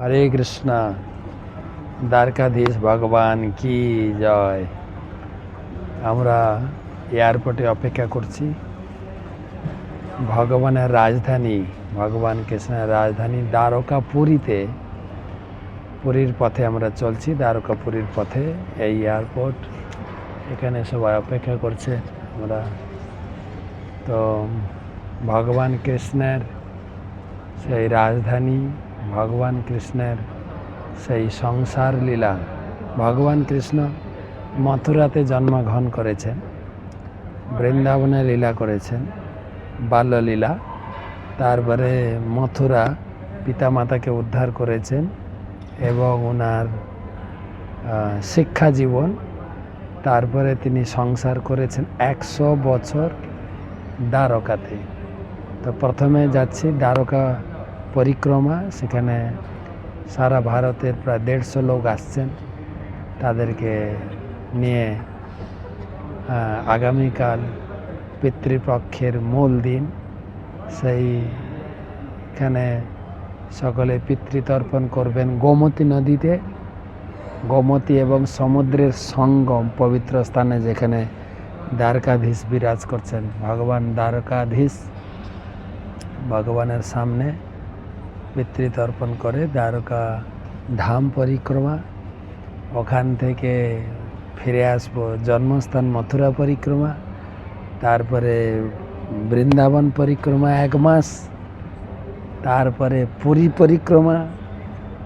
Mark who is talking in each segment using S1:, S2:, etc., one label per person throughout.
S1: হরে কৃষ্ণ। দ্বারকাধীশ ভগবান, কি জয়। আমরা এয়ারপোর্টে অপেক্ষা করছি। ভগবানের রাজধানী, ভগবান কৃষ্ণের রাজধানী দ্বারকা পুরীতে পুরীর পথে আমরা চলছি দ্বারকা পুরীর পথে এই এয়ারপোর্ট। এখানে সবাই অপেক্ষা করছে আমরা। তো ভগবান কৃষ্ণের সেই রাজধানী ভগবান কৃষ্ণের সেই সংসার লীলা। ভগবান কৃষ্ণ মথুরাতে জন্মগ্রহণ করেছেন, বৃন্দাবনে লীলা করেছেন, বাল্যলীলা, তারপরে মথুরা পিতামাতাকে উদ্ধার করেছেন এবং ওনার শিক্ষা জীবন, তারপরে তিনি সংসার করেছেন একশো বছর দ্বারকাতে। তো প্রথমে যাচ্ছি দ্বারকা পরিক্রমা, সেখানে সারা ভারতের প্রায় দেড়শো লোক আসছেন। তাদেরকে নিয়ে আগামীকাল পিতৃপক্ষের মূল দিন। সেইখানে সকলে পিতৃতর্পণ করবেন গোমতী নদীতে। গোমতী এবং সমুদ্রের সঙ্গম পবিত্র স্থানে যেখানে দ্বারকাধীশ বিরাজ করছেন। ভগবান দ্বারকাধীশ ভগবানের সামনে পিতৃতর্পণ করে দ্বারকা ধাম পরিক্রমা। ওখান থেকে ফিরে আসব জন্মস্থান মথুরা পরিক্রমা। তারপরে বৃন্দাবন পরিক্রমা এক মাস। তারপরে পুরী পরিক্রমা।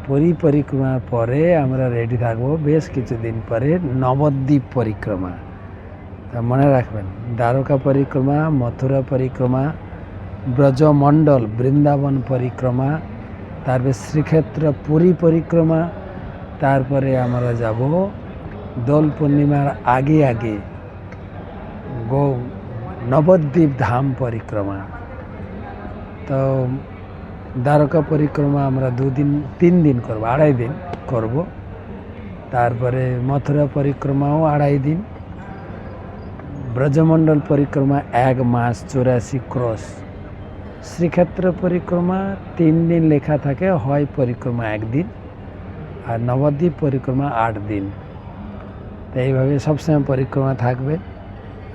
S1: পুরী পরিক্রমার পরে আমরা রেডি থাকব বেশ কিছুদিন পরে নবদ্বীপ পরিক্রমা। তা মনে রাখবেন, দ্বারকা পরিক্রমা, মথুরা পরিক্রমা, ব্রজমণ্ডল, বৃন্দাবন পরিক্রমা তারপরে শ্রীক্ষেত্র পুরী পরিক্রমা তারপরে আমরা যাব দোল পূর্ণিমার আগে আগে গো নবদ্বীপ ধাম পরিক্রমা। তো দ্বারকা পরিক্রমা আমরা দুদিন, তিন দিন করব, আড়াই দিন করব। তারপরে মথুরা পরিক্রমাও আড়াই দিন। ব্রজমণ্ডল পরিক্রমা এক মাস, চৌরাশি ক্রস। শ্রীক্ষেত্র পরিক্রমা তিন দিন লেখা থাকে হয় পরিক্রমা একদিন আর নবদ্বীপ পরিক্রমা আট দিন। তো এইভাবে সবসময় পরিক্রমা থাকবে।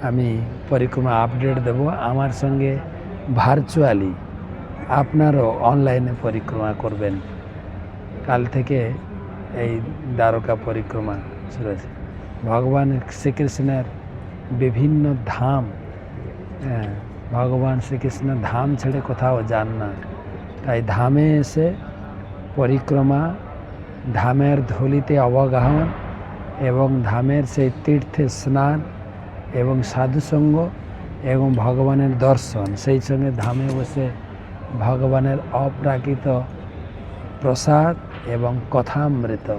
S1: আমি পরিক্রমা আপডেট দেব। আমার সঙ্গে ভার্চুয়ালি আপনারও অনলাইনে পরিক্রমা করবেন। কাল থেকে এই দ্বারকা পরিক্রমা শুরু হয়েছে। ভগবান শ্রীকৃষ্ণের বিভিন্ন ধাম হ্যাঁ, ভগবান শ্রীকৃষ্ণ ধাম ছেড়ে কোথাও যান না। তাই ধামে এসে পরিক্রমা, ধামের ধুলিতে অবগাহন এবং ধামের সেই তীর্থে স্নান এবং সাধুসঙ্গ এবং ভগবানের দর্শন, সেই সঙ্গে ধামে বসে ভগবানের অপ্রাকৃত প্রসাদ এবং কথামৃত।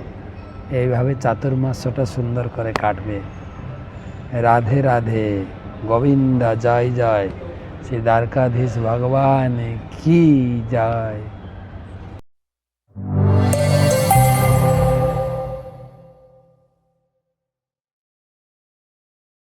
S1: এইভাবে চাতুর্মাস্যটা সুন্দর করে কাটবে। রাধে রাধে। গোবিন্দ, জয় জয়। শ্রী দ্বারকাধীশ ভগবান কি জয়